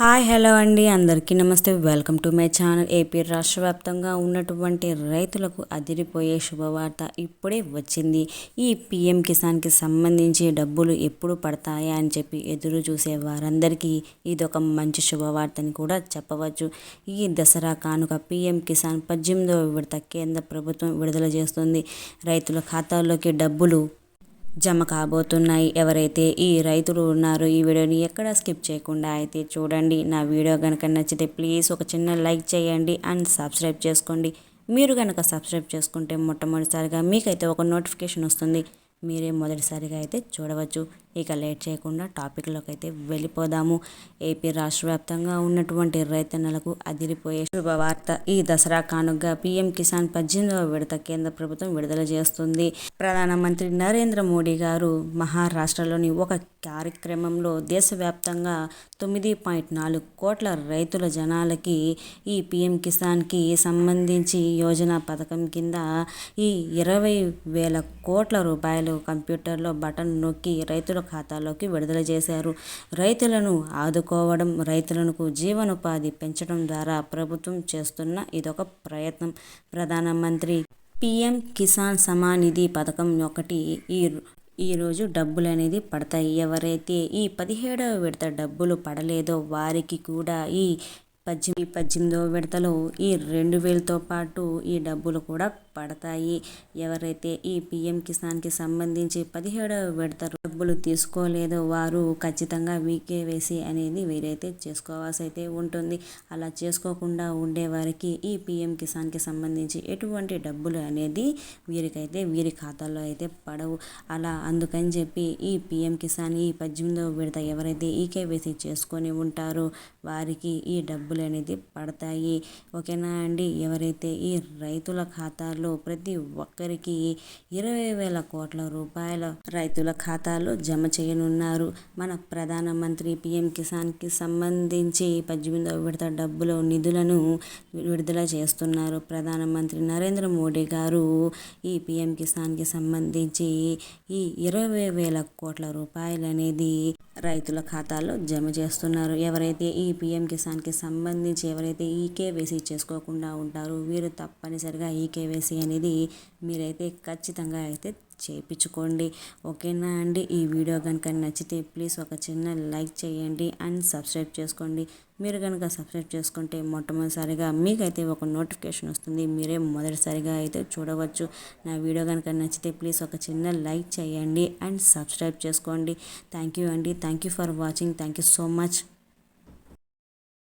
Hi hello అండి. అందరికీ నమస్తే. Welcome to my channel. AP రాష్ట్ర వ్యాప్తంగా ఉన్నటువంటి రైతులకు అదిరిపోయే శుభవార్త ఇప్పుడే వచ్చింది. ఈ పిఎం కిసాన్కి సంబంధించి డబ్బులు ఎప్పుడు పడతాయా అని చెప్పి ఎదురు చూసే వారందరికీ ఇది ఒక మంచి శుభవార్తని కూడా చెప్పవచ్చు. ఈ దసరా కానుక పిఎం కిసాన్ పద్దెనిమిదవ విడత కేంద్ర ప్రభుత్వం విడుదల చేస్తుంది. రైతుల ఖాతాల్లోకి డబ్బులు జమ కాబోతున్నాయి. ఎవరైతే ఈ రైతులు ఉన్నారో ఈ వీడియోని ఎక్కడ స్కిప్ చేయకుండా అయితే చూడండి. నా వీడియో కనుక నచ్చితే ప్లీజ్ ఒక చిన్న లైక్ చేయండి అండ్ సబ్స్క్రైబ్ చేసుకోండి. మీరు కనుక సబ్స్క్రైబ్ చేసుకుంటే మొట్టమొదటిసారిగా మీకైతే ఒక నోటిఫికేషన్ వస్తుంది. మీరే మొదటిసారిగా అయితే చూడవచ్చు. ఇక లేట్ చేయకుండా టాపిక్లోకి అయితే వెళ్ళిపోదాము. ఏపీ రాష్ట్ర వ్యాప్తంగా ఉన్నటువంటి రైతన్నలకు అదిరిపోయే శుభవార్త. ఈ దసరా కానుక పీఎం కిసాన్ పద్దెనిమిదవ విడత కేంద్ర ప్రభుత్వం విడుదల చేస్తుంది. ప్రధానమంత్రి నరేంద్ర మోడీ గారు మహారాష్ట్రలోని ఒక కార్యక్రమంలో దేశవ్యాప్తంగా తొమ్మిది పాయింట్ నాలుగు కోట్ల రైతుల జనాలకి ఈ పిఎం కిసాన్కి సంబంధించి యోజన పథకం కింద ఈ ఇరవై వేల కోట్ల రూపాయలు కంప్యూటర్లో బటన్ నొక్కి రైతుల ఖాతాలోకి విడుదల చేశారు. రైతులను ఆదుకోవడం రైతులకు జీవనోపాధి పెంచడం ద్వారా ప్రభుత్వం చేస్తున్న ఇదొక ప్రయత్నం. ప్రధానమంత్రి పిఎం కిసాన్ సమానిధి పథకం ఒకటి ఈ ఈరోజు డబ్బులు అనేది పడతాయి. ఎవరైతే ఈ పదిహేడవ విడత డబ్బులు పడలేదో వారికి కూడా ఈ పద్దెనిమిది పద్దెనిమిదవ విడతలో ఈ రెండు వేలతో పాటు ఈ డబ్బులు కూడా పడతాయి. ఎవరైతే ఈ పిఎం కిసాన్కి సంబంధించి పదిహేడవ విడత డబ్బులు తీసుకోలేదో వారు ఖచ్చితంగా వీకేవేసి అనేది వీరైతే చేసుకోవాల్సి అయితే ఉంటుంది. అలా చేసుకోకుండా ఉండే వారికి ఈ పిఎం కిసాన్కి సంబంధించి ఎటువంటి డబ్బులు అనేది వీరికైతే వీరి ఖాతాలో అయితే పడవు. అలా అందుకని చెప్పి ఈ పిఎం కిసాన్ ఈ పద్దెనిమిదవ విడత ఎవరైతే ఈకేవేసి చేసుకొని ఉంటారో వారికి ఈ డబ్బులు అనేది పడతాయి. ఓకేనా అండి? ఎవరైతే ఈ రైతుల ఖాతాలో ఖాతాలో ప్రతి ఒక్కరికి ఇరవై వేల కోట్ల రూపాయల రైతుల ఖాతాలో జమ చేయనున్నారు. మన ప్రధానమంత్రి పిఎం కిసాన్కి సంబంధించి పద్దెనిమిదవ విడత డబ్బులో నిధులను విడుదల చేస్తున్నారు. ప్రధానమంత్రి నరేంద్ర మోడీ గారు ఈ పిఎం కిసాన్కి సంబంధించి ఈ ఇరవై వేల కోట్ల రూపాయలు అనేది రైతుల ఖాతాల్లో జమ చేస్తున్నారు. ఎవరైతే ఈ పిఎం కిసాన్కి సంబంధించి ఎవరైతే ఈ కేవైసీ చేసుకోకుండా ఉంటారో వీరు తప్పనిసరిగా ఈ కేవైసీ అనేది మీరైతే ఖచ్చితంగా అయితే చేయించుకోండి ఓకేనా అండి? ఈ వీడియో కనుక నచ్చితే ప్లీజ్ ఒక చిన్న లైక్ చేయండి అండ్ సబ్స్క్రైబ్ చేసుకోండి. మీరు కనుక సబ్స్క్రైబ్ చేసుకుంటే మొట్టమొదటిసారిగా మీకైతే ఒక నోటిఫికేషన్ వస్తుంది. మీరే మొదటిసారిగా అయితే చూడవచ్చు. నా వీడియో కనుక నచ్చితే ప్లీజ్ ఒక చిన్న లైక్ చేయండి అండ్ సబ్స్క్రైబ్ చేసుకోండి. థ్యాంక్ యూ అండి. Thank you for watching. Thank you so much.